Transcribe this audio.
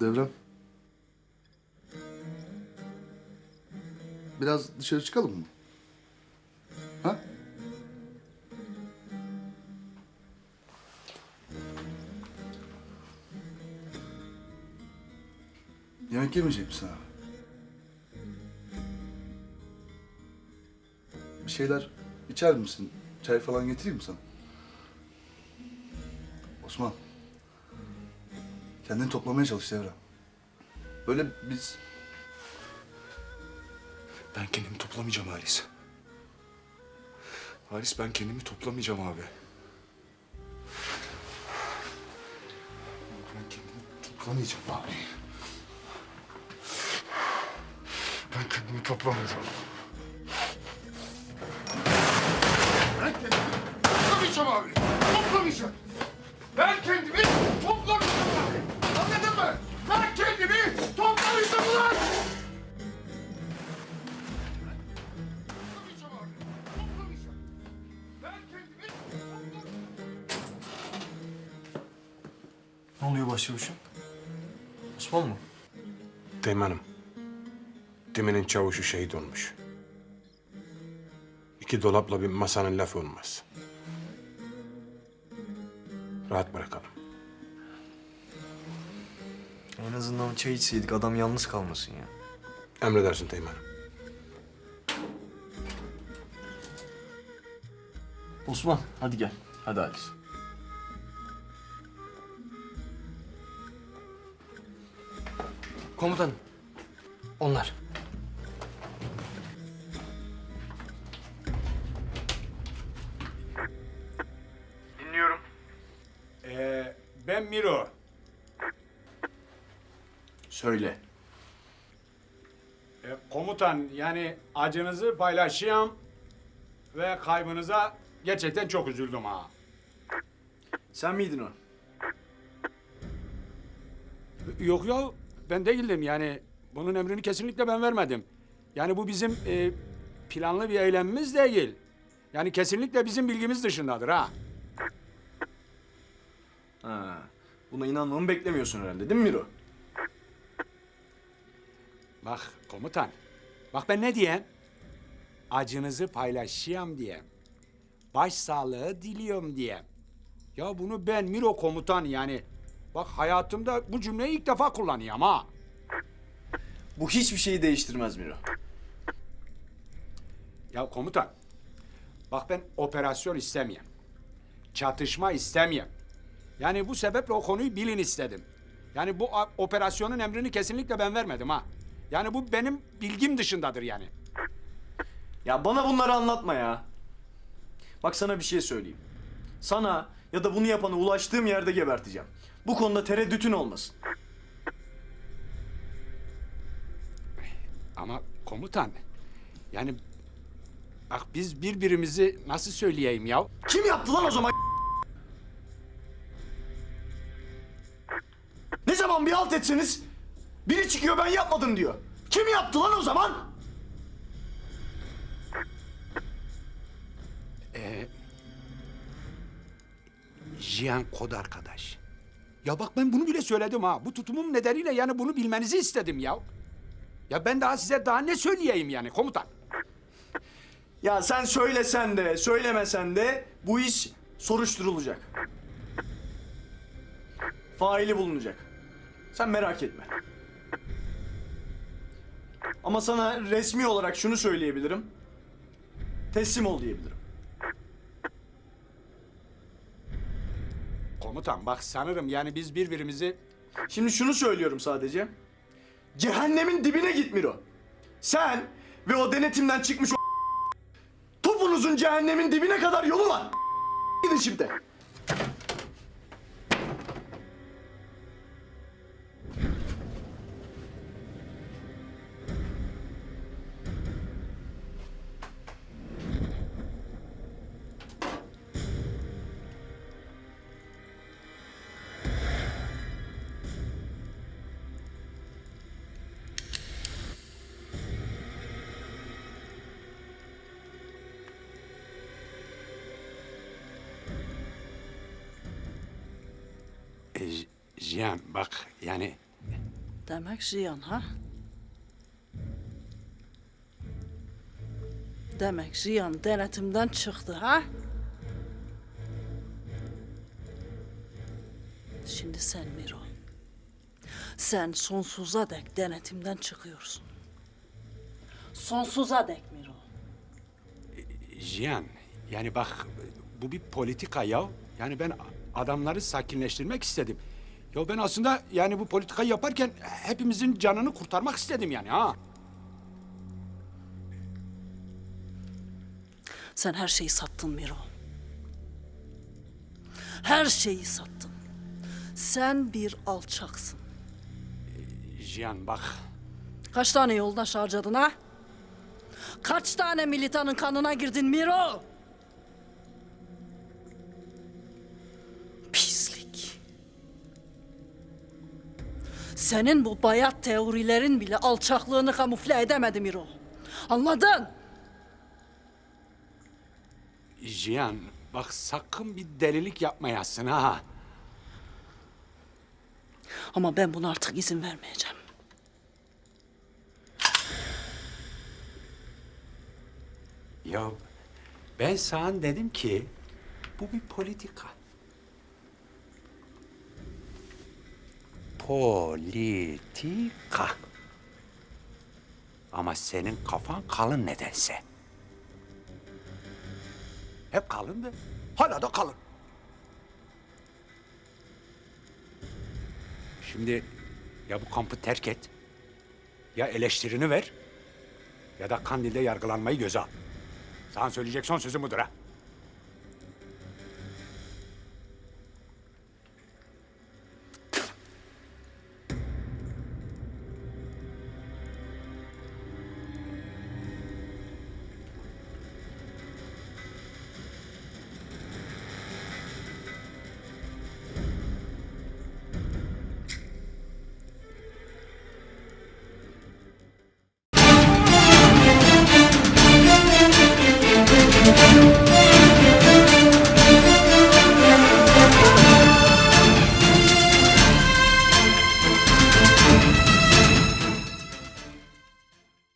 Devrem. Biraz dışarı çıkalım mı? Ha? Yemek yemeyecek misin abi? Bir şeyler içer misin? Çay falan getireyim mi sana? Osman. Kendini toplamaya çalış Devrem. Böyle biz... Ben kendimi toplamayacağım Halis. Halis ben kendimi toplamayacağım abi. Ben kendimi toplamayacağım abi. Ben kendimi toplamayacağım. Ben kendimi toplamayacağım abi. Toplamayacağım. Ben kendimi toplamayacağım abi. Ne oluyor başçavuşum? Osman mı? Teğmenim. Demenin çavuşu şehit olmuş. İki dolapla bir masanın lafı olmaz. Rahat bırakalım. En azından çay içseydik adam yalnız kalmasın ya. Emredersin Teğmenim. Osman hadi gel. Hadi Halis. Komutanım. Onlar. Ee, ben Miro. Söyle. Ee, komutan yani acınızı paylaşayım ve kaybınıza gerçekten çok üzüldüm ha. Sen miydin o? Yok ya ben değildim yani bunun emrini kesinlikle ben vermedim. Yani bu bizim e, planlı bir eylemimiz değil. Yani kesinlikle bizim bilgimiz dışındadır ha. Ha. Buna inanmamı beklemiyorsun herhalde değil mi Miro? Bak komutan, bak ben ne diyeyim? Acınızı paylaşayım diye. Baş sağlığı diliyorum diye. Ya bunu ben Miro komutan yani. Bak hayatımda bu cümleyi ilk defa kullanıyorum ha. Bu hiçbir şeyi değiştirmez Miro. Ya komutan, bak ben operasyon istemiyorum. Çatışma istemiyorum. Yani bu sebeple o konuyu bilin istedim. Yani bu operasyonun emrini kesinlikle ben vermedim ha. Yani bu benim bilgim dışındadır yani. Ya bana bunları anlatma ya. Bak sana bir şey söyleyeyim. Sana ya da bunu yapana ulaştığım yerde geberteceğim. Bu konuda tereddütün olmasın. Ama komutan, yani bak biz birbirimizi nasıl söyleyeyim ya? Kim yaptı lan o zaman? Ne zaman bir halt etseniz biri çıkıyor ben yapmadım diyor. Kim yaptı lan o zaman? Jiyan kod arkadaş. Ya bak ben bunu bile söyledim ha. Bu tutumum nedeniyle yani bunu bilmenizi istedim ya. Ya ben daha size daha ne söyleyeyim yani komutan? Ya sen söylesen de söylemesen de bu iş soruşturulacak. Faili bulunacak. Sen merak etme. Ama sana resmi olarak şunu söyleyebilirim. Teslim ol diyebilirim. Komutan bak sanırım yani biz birbirimizi Şimdi şunu söylüyorum sadece. Cehennemin dibine git Miro. Sen ve o denetimden çıkmış o topunuzun cehennemin dibine kadar yolu var. Gidin şimdi. Jiyan bak yani Demek Jiyan ha? Demek Jiyan denetimden çıktı ha? Şimdi sen Miro. Sen sonsuza dek denetimden çıkıyorsun. Sonsuza dek Miro. Jiyan, yani bak bu bir politika ya. Yani ben adamları sakinleştirmek istedim. Ya ben aslında yani bu politikayı yaparken hepimizin canını kurtarmak istedim yani ha. Sen her şeyi sattın Miro. Her şeyi sattın. Sen bir alçaksın. Jiyan bak Kaç tane yoldaş harcadın ha? Kaç tane militanın kanına girdin Miro? Senin bu bayat teorilerin bile alçaklığını kamufle edemedi Miro. Anladın? Jiyan bak sakın bir delilik yapmayasın ha. Ama ben buna artık izin vermeyeceğim. Ya ben sana dedim ki bu bir politika. Politika. Ama senin kafan kalın nedense. Hep kalındı. Hala da kalın. Şimdi ya bu kampı terk et, ya eleştirini ver, ya da Kandil'de yargılanmayı göze al. Sana söyleyecek son sözüm budur ha.